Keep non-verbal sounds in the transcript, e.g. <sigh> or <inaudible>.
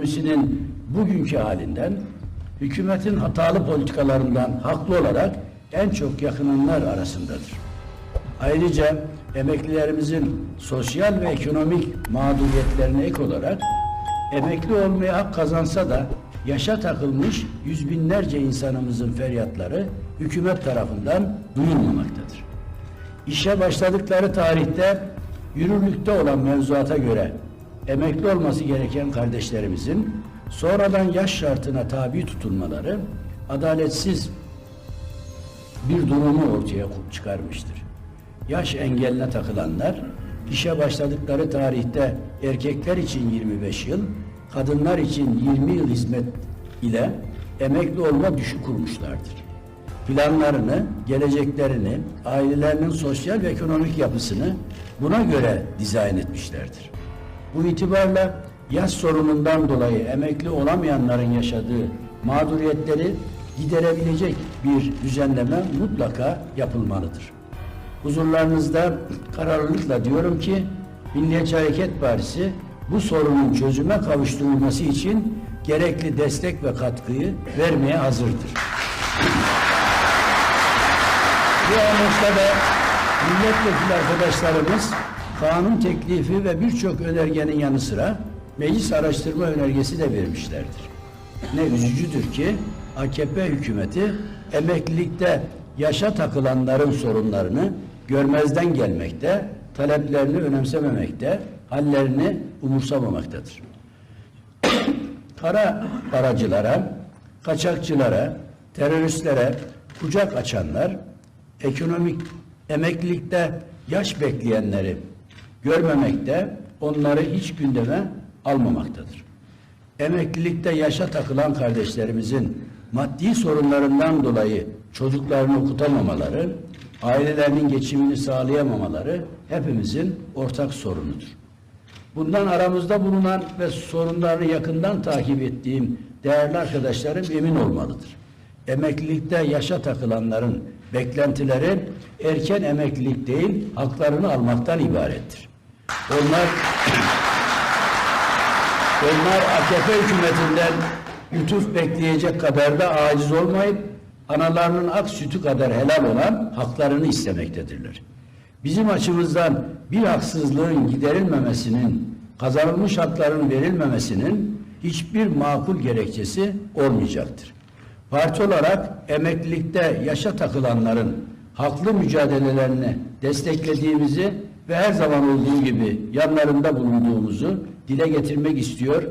ekonomisinin bugünkü halinden, hükümetin hatalı politikalarından haklı olarak en çok yakınanlar arasındadır. Ayrıca emeklilerimizin sosyal ve ekonomik mağduriyetlerine ek olarak emekli olmaya hak kazansa da yaşa takılmış yüz binlerce insanımızın feryatları hükümet tarafından duyulmamaktadır. İşe başladıkları tarihte yürürlükte olan mevzuata göre emekli olması gereken kardeşlerimizin sonradan yaş şartına tabi tutulmaları adaletsiz bir durumu ortaya çıkarmıştır. Yaş engeline takılanlar işe başladıkları tarihte erkekler için 25 yıl, kadınlar için 20 yıl hizmet ile emekli olma düşü kurmuşlardır. Planlarını, geleceklerini, ailelerinin sosyal ve ekonomik yapısını buna göre dizayn etmişlerdir. Bu itibarla yaş sorunundan dolayı emekli olamayanların yaşadığı mağduriyetleri giderebilecek bir düzenleme mutlaka yapılmalıdır. Huzurlarınızda kararlılıkla diyorum ki Milliyetçi Hareket Partisi bu sorunun çözüme kavuşturulması için gerekli destek ve katkıyı vermeye hazırdır. Bu amaçla da milletvekili arkadaşlarımız kanun teklifi ve birçok önergenin yanı sıra meclis araştırma önergesi de vermişlerdir. Ne üzücüdür ki AKP hükümeti emeklilikte yaşa takılanların sorunlarını görmezden gelmekte, taleplerini önemsememekte, hallerini umursamamaktadır. <coughs> Kara paracılara, kaçakçılara, teröristlere kucak açanlar, ekonomik emeklilikte yaş bekleyenleri görmemekte, onları hiç gündeme almamaktadır. Emeklilikte yaşa takılan kardeşlerimizin maddi sorunlarından dolayı çocuklarını okutamamaları, ailelerinin geçimini sağlayamamaları hepimizin ortak sorunudur. Bundan aramızda bulunan ve sorunlarını yakından takip ettiğim değerli arkadaşlarım emin olmalıdır. Emeklilikte yaşa takılanların beklentileri erken emeklilik değil, haklarını almaktan ibarettir. Onlar onlar AKP hükümetinden lütuf bekleyecek kadar da aciz olmayıp analarının ak sütü kadar helal olan haklarını istemektedirler. Bizim açımızdan bir haksızlığın giderilmemesinin, kazanılmış hakların verilmemesinin hiçbir makul gerekçesi olmayacaktır. Parti olarak emeklilikte yaşa takılanların haklı mücadelelerini desteklediğimizi ve her zaman olduğu gibi yanlarında bulunduğumuzu dile getirmek istiyor